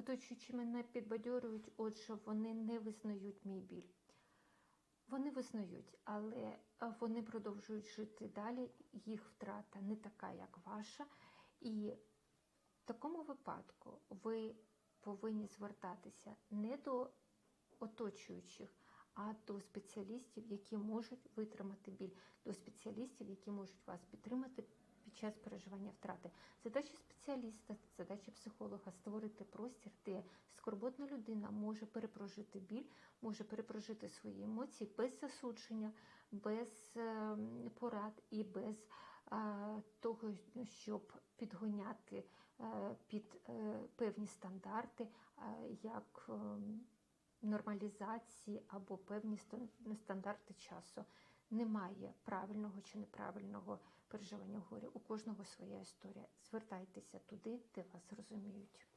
Оточуючи мене підбадьорюють, отже, вони не визнають мій біль. Вони визнають, але вони продовжують жити далі. Їх втрата не така, як ваша. І в такому випадку ви повинні звертатися не до оточуючих, а до спеціалістів, які можуть витримати біль, до спеціалістів, які можуть вас підтримати під час переживання втрати. Задача спеціаліста, задача психолога створити простір, де скорботна людина може перепрожити біль, може перепрожити свої емоції без засудження, без е, порад і без е, того, щоб підгоняти е, під е, певні стандарти, як е, нормалізації або певні стандарти часу. Немає правильного чи неправильного переживання горя. У кожного своя історія. Звертайтеся туди, де вас розуміють.